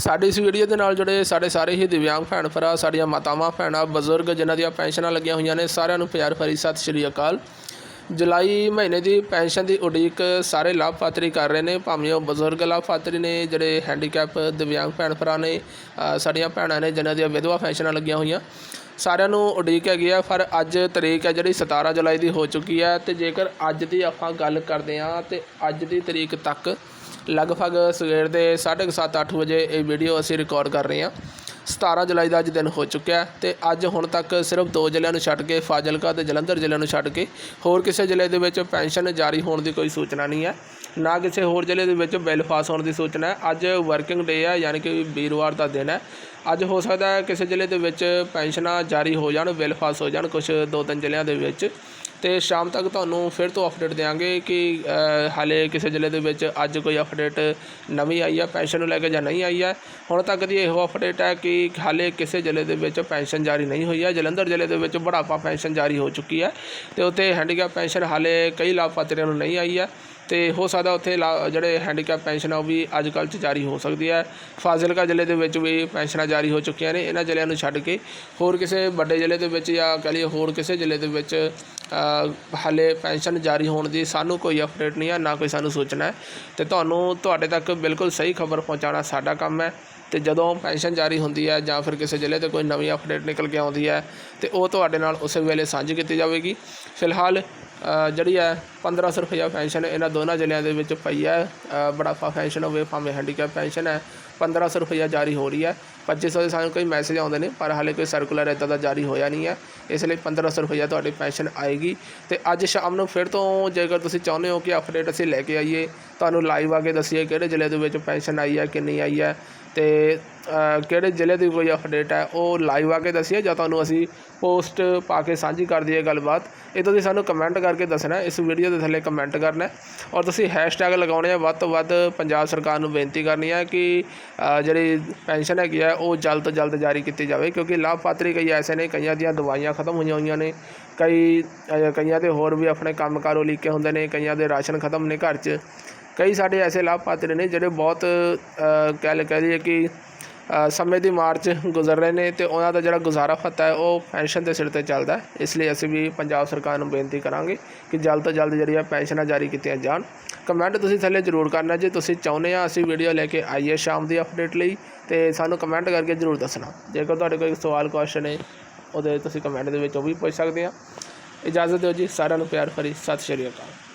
ਸਾਡੀ ਇਸ ਵੀਡੀਓ ਦੇ ਨਾਲ ਜੁੜੇ ਸਾਡੇ ਸਾਰੇ ਹੀ ਦਿਵਿਆਂਗ ਭੈਣ ਭਰਾ, ਸਾਡੀਆਂ ਮਾਤਾਵਾਂ, ਭੈਣਾਂ, ਬਜ਼ੁਰਗ, ਜਿਨ੍ਹਾਂ ਦੀਆਂ ਪੈਨਸ਼ਨਾਂ ਲੱਗੀਆਂ ਹੋਈਆਂ ਨੇ, ਸਾਰਿਆਂ ਨੂੰ ਪਿਆਰ ਭਰੀ ਸਤਿ ਸ਼੍ਰੀ ਅਕਾਲ। ਜੁਲਾਈ ਮਹੀਨੇ ਦੀ ਪੈਨਸ਼ਨ ਦੀ ਉਡੀਕ ਸਾਰੇ ਲਾਭਪਾਤਰੀ ਕਰ ਰਹੇ ਨੇ, ਭਾਵੇਂ ਉਹ ਬਜ਼ੁਰਗ ਲਾਭਪਾਤਰੀ ਨੇ, ਜਿਹੜੇ ਹੈਂਡੀਕੈਪ ਦਿਵਿਆਂਗ ਭੈਣ ਭਰਾ ਨੇ ਸਾਡੀਆਂ ਭੈਣਾਂ ਨੇ, ਜਿਨ੍ਹਾਂ ਦੀਆਂ ਵਿਧਵਾ ਪੈਨਸ਼ਨਾਂ ਲੱਗੀਆਂ ਹੋਈਆਂ। ਸਾਰਿਆਂ ਨੂੰ ਉਡੀਕ ਹੈਗੀ ਆ, ਪਰ ਅੱਜ ਤਰੀਕ ਹੈ ਜਿਹੜੀ 17 ਜੁਲਾਈ ਦੀ ਹੋ ਚੁੱਕੀ ਹੈ, ਤੇ ਜੇਕਰ ਅੱਜ ਦੀ ਆਪਾਂ ਗੱਲ ਕਰਦੇ ਹਾਂ, ਤੇ ਅੱਜ ਦੀ ਤਰੀਕ ਤੱਕ ਲਗਭਗ ਸਵੇਰ ਦੇ 7:30 8 ਵਜੇ ਇਹ ਵੀਡੀਓ ਅਸੀਂ ਰਿਕਾਰਡ ਕਰ ਰਹੇ ਹਾਂ। 17 ਜੁਲਾਈ ਦਾ ਅੱਜ ਦਿਨ ਹੋ ਚੁੱਕਿਆ ਹੈ ਤੇ ਅੱਜ ਹੁਣ ਤੱਕ ਸਿਰਫ ਦੋ ਜ਼ਿਲ੍ਹਿਆਂ ਨੂੰ ਛੱਡ ਕੇ ਫਾਜ਼ਿਲਕਾ ਤੇ ਜਲੰਧਰ ਜ਼ਿਲ੍ਹਿਆਂ ਨੂੰ ਛੱਡ ਕੇ ਹੋਰ ਕਿਸੇ ਜ਼ਿਲ੍ਹੇ ਦੇ ਵਿੱਚ ਪੈਨਸ਼ਨ ਜਾਰੀ ਹੋਣ ਦੀ ਕੋਈ ਸੂਚਨਾ ਨਹੀਂ ਹੈ, ਨਾ ਕਿਸੇ ਹੋਰ ਜ਼ਿਲ੍ਹੇ ਦੇ ਵਿੱਚ ਬਿੱਲ ਪਾਸ ਹੋਣ ਦੀ ਸੂਚਨਾ ਹੈ। ਅੱਜ ਵਰਕਿੰਗ ਡੇ ਹੈ, ਯਾਨੀ ਕਿ ਵੀਰਵਾਰ ਦਾ ਦਿਨ ਹੈ। ਅੱਜ ਹੋ ਸਕਦਾ ਹੈ ਕਿਸੇ ਜ਼ਿਲ੍ਹੇ ਦੇ ਵਿੱਚ ਪੈਨਸ਼ਨਾਂ ਜਾਰੀ ਹੋ ਜਾਣ, ਬਿੱਲ ਪਾਸ ਹੋ ਜਾਣ ਕੁਝ ਦੋ ਤਿੰਨ ਜ਼ਿਲ੍ਹਿਆਂ ਦੇ ਵਿੱਚ। ਤੇ ਸ਼ਾਮ ਤੱਕ ਤੁਹਾਨੂੰ ਫਿਰ ਤੋਂ ਅਪਡੇਟ ਦੇਵਾਂਗੇ ਕਿ ਹਾਲੇ ਕਿਸੇ ਜ਼ਿਲ੍ਹੇ ਦੇ ਵਿੱਚ ਅੱਜ ਕੋਈ ਅਪਡੇਟ ਨਵੀਂ ਆਈ ਹੈ ਪੈਨਸ਼ਨ ਨੂੰ ਲੈ ਕੇ ਜਾਂ ਨਹੀਂ ਆਈ ਹੈ ਹੁਣ ਤੱਕ ਦੀ ਇਹੋ ਅਪਡੇਟ ਹੈ ਕਿ ਹਾਲੇ ਕਿਸੇ ਜ਼ਿਲ੍ਹੇ ਦੇ ਵਿੱਚ ਪੈਨਸ਼ਨ ਜਾਰੀ ਨਹੀਂ ਹੋਈ ਹੈ ਜਲੰਧਰ ਜ਼ਿਲ੍ਹੇ ਦੇ ਵਿੱਚ ਬੁਢਾਪਾ ਪੈਨਸ਼ਨ ਜਾਰੀ ਹੋ ਚੁੱਕੀ ਹੈ ਤੇ ਉੱਥੇ ਹੈਂਡੀਕੈਪ ਪੈਨਸ਼ਨ ਹਾਲੇ ਕਈ ਲਾਭਪਾਤਰੀਆਂ ਨੂੰ ਨਹੀਂ ਆਈ ਹੈ ਤੇ ਹੋ ਸਕਦਾ ਉੱਥੇ ਲਾ- ਜਿਹੜੇ ਹੈਂਡੀਕੈਪ ਪੈਨਸ਼ਨ ਆ ਉਹ ਵੀ ਅੱਜ ਕੱਲ੍ਹ 'ਚ ਜਾਰੀ ਹੋ ਸਕਦੀ ਹੈ। ਫਾਜ਼ਿਲਕਾ ਜ਼ਿਲ੍ਹੇ ਦੇ ਵਿੱਚ ਵੀ ਪੈਨਸ਼ਨਾਂ ਜਾਰੀ ਹੋ ਚੁੱਕੀਆਂ ਨੇ। ਇਹਨਾਂ ਜ਼ਿਲ੍ਹਿਆਂ ਨੂੰ ਛੱਡ ਕੇ ਹੋਰ ਕਿਸੇ ਵੱਡੇ ਜ਼ਿਲ੍ਹੇ ਦੇ ਵਿੱਚ ਜਾਂ ਕਹ ਲਈਏ ਹੋਰ ਕਿਸੇ ਜ਼ਿਲ੍ਹੇ ਦੇ ਵਿੱਚ ਹਾਲੇ ਪੈਨਸ਼ਨ ਜਾਰੀ ਹੋਣ ਦੀ ਸਾਨੂੰ ਕੋਈ ਅਪਡੇਟ ਨਹੀਂ ਹੈ, ਨਾ ਕੋਈ ਸਾਨੂੰ ਸੂਚਨਾ ਹੈ। ਤੇ ਤੁਹਾਨੂੰ, ਤੁਹਾਡੇ ਤੱਕ ਬਿਲਕੁਲ ਸਹੀ ਖਬਰ ਪਹੁੰਚਾਉਣਾ ਸਾਡਾ ਕੰਮ ਹੈ। ਤੇ ਜਦੋਂ ਪੈਨਸ਼ਨ ਜਾਰੀ ਹੁੰਦੀ ਹੈ ਜਾਂ ਫਿਰ ਕਿਸੇ ਜ਼ਿਲ੍ਹੇ ਤੇ ਕੋਈ ਨਵੀਂ ਅਪਡੇਟ ਨਿਕਲ ਕੇ ਆਉਂਦੀ ਹੈ, ਤੇ ਉਹ ਤੁਹਾਡੇ ਨਾਲ ਉਸੇ ਵੇਲੇ ਸਾਂਝੀ ਕੀਤੀ ਜਾਵੇਗੀ। ਫਿਲਹਾਲ ਜਿਹੜੀ ਹੈ 1500 ਰੁਪਇਆ ਪੈਨਸ਼ਨ ਇਹਨਾਂ ਦੋਨਾਂ ਜ਼ਿਲ੍ਹਿਆਂ ਦੇ ਵਿੱਚ ਪਈ ਹੈ। ਅ, ਪੈਨਸ਼ਨ ਹੋਵੇ ਭਾਵੇਂ ਹੈਂਡੀਕੈਪ ਪੈਨਸ਼ਨ ਹੈ 1500 ਰੁਪਇਆ ਜਾਰੀ ਹੋ ਰਹੀ ਹੈ। 2500 ਦੇ ਸਾਨੂੰ ਕੋਈ ਮੈਸੇਜ ਆਉਂਦੇ ਨੇ ਪਰ ਹਾਲੇ ਕੋਈ ਸਰਕੂਲਰ ਇੱਦਾਂ ਦਾ ਜਾਰੀ ਹੋਇਆ ਨਹੀਂ ਹੈ। ਇਸ ਲਈ 1500 ਰੁਪਇਆ ਤੁਹਾਡੀ ਪੈਨਸ਼ਨ ਆਏਗੀ। ਤੇ ਅੱਜ ਸ਼ਾਮ ਨੂੰ ਫਿਰ ਤੋਂ ਜੇਕਰ ਤੁਸੀਂ ਚਾਹੁੰਦੇ ਹੋ ਕਿ ਅਪਡੇਟ ਅਸੀਂ ਲੈ ਕੇ ਆਈਏ ਤੁਹਾਨੂੰ ਲਾਈਵ ਆ ਕੇ ਦੱਸੀਏ ਕਿਹੜੇ ਜ਼ਿਲ੍ਹੇ ਦੇ ਵਿੱਚ ਪੈਨਸ਼ਨ ਆਈ ਹੈ ਕਿੰਨੀ ਆਈ ਹੈ। ਤੇ ਕਿਹੜੇ ਜ਼ਿਲ੍ਹੇ ਦੀ ਕੋਈ ਅਪਡੇਟ ਹੈ, ਉਹ ਲਾਈਵ ਆ ਕੇ ਦੱਸੀਏ ਜਾਂ ਤੁਹਾਨੂੰ ਅਸੀਂ ਪੋਸਟ ਪਾ ਕੇ ਸਾਂਝੀ ਕਰ ਦਈਏ ਗੱਲਬਾਤ। ਇਹ ਤੁਸੀਂ ਸਾਨੂੰ ਕਮੈਂਟ ਕਰਕੇ ਦੱਸਣਾ ਇਸ ਵੀਡੀਓ ਦੇ ਥੱਲੇ ਕਮੈਂਟ ਕਰਨਾ ਔਰ ਤੁਸੀਂ ਹੈਸ਼ਟੈਗ ਲਗਾਉਣੇ ਆ, ਵੱਧ ਤੋਂ ਵੱਧ ਪੰਜਾਬ ਸਰਕਾਰ ਨੂੰ ਬੇਨਤੀ ਕਰਨੀ ਹੈ ਕਿ ਜਿਹੜੀ ਪੈਨਸ਼ਨ ਹੈਗੀ ਹੈ, ਉਹ ਜਲਦ ਤੋਂ ਜਲਦ ਜਾਰੀ ਕੀਤੀ ਜਾਵੇ, ਕਿਉਂਕਿ ਲਾਭਪਾਤਰੀ ਕਈ ਐਸੇ ਨੇ, ਕਈਆਂ ਦੀਆਂ ਦਵਾਈਆਂ ਖਤਮ ਹੋਈਆਂ ਹੋਈਆਂ ਨੇ, ਕਈ ਕਈਆਂ ਦੇ ਹੋਰ ਵੀ ਆਪਣੇ ਕੰਮਕਾਰ ਉਲੀਕੇ ਹੁੰਦੇ ਨੇ, ਕਈਆਂ ਦੇ ਰਾਸ਼ਨ ਖਤਮ ਨੇ ਘਰ 'ਚ। ਕਈ ਸਾਡੇ ਐਸੇ ਲਾਭਪਾਤਰੀ ਨੇ ਜਿਹੜੇ ਬਹੁਤ ਕਹਿ ਲ, ਕਹਿ ਲਈਏ ਕਿ ਸਮੇਂ ਦੀ ਮਾਰ 'ਚ ਗੁਜ਼ਰ ਰਹੇ ਨੇ ਅਤੇ ਉਹਨਾਂ ਦਾ ਜਿਹੜਾ ਗੁਜ਼ਾਰਾ ਭੱਤਾ ਹੈ, ਉਹ ਪੈਨਸ਼ਨ ਦੇ ਸਿਰ ਤੇ ਚੱਲਦਾ ਹੈ। ਇਸ ਲਈ ਅਸੀਂ ਵੀ ਪੰਜਾਬ ਸਰਕਾਰ ਨੂੰ ਬੇਨਤੀ ਕਰਾਂਗੇ ਕਿ ਜਲਦ ਤੋਂ ਜਲਦ ਜਿਹੜੀਆਂ ਪੈਨਸ਼ਨਾਂ ਜਾਰੀ ਕੀਤੀਆਂ ਜਾਣ। ਕਮੈਂਟ ਤੁਸੀਂ ਥੱਲੇ ਜ਼ਰੂਰ ਕਰਨਾ ਜੇ ਤੁਸੀਂ ਚਾਹੁੰਦੇ ਆ ਅਸੀਂ ਵੀਡੀਓ ਲੈ ਕੇ ਆਈਏ ਸ਼ਾਮ ਦੀ ਅਪਡੇਟ ਲਈ, ਤੇ ਸਾਨੂੰ ਕਮੈਂਟ ਕਰਕੇ ਜ਼ਰੂਰ ਦੱਸਣਾ। ਜੇਕਰ ਤੁਹਾਡੇ ਕੋਈ ਸਵਾਲ ਕੁਐਸਚਨ ਹੈ ਉਹਦੇ ਤੁਸੀਂ ਕਮੈਂਟ ਦੇ ਵਿੱਚ ਉਹ ਵੀ ਪੁੱਛ ਸਕਦੇ ਆ। ਇਜਾਜ਼ਤ ਦਿਓ ਜੀ, ਸਾਰਿਆਂ ਨੂੰ ਪਿਆਰ ਭਰੀ ਸਤਿ ਸ਼੍ਰੀ ਅਕਾਲ।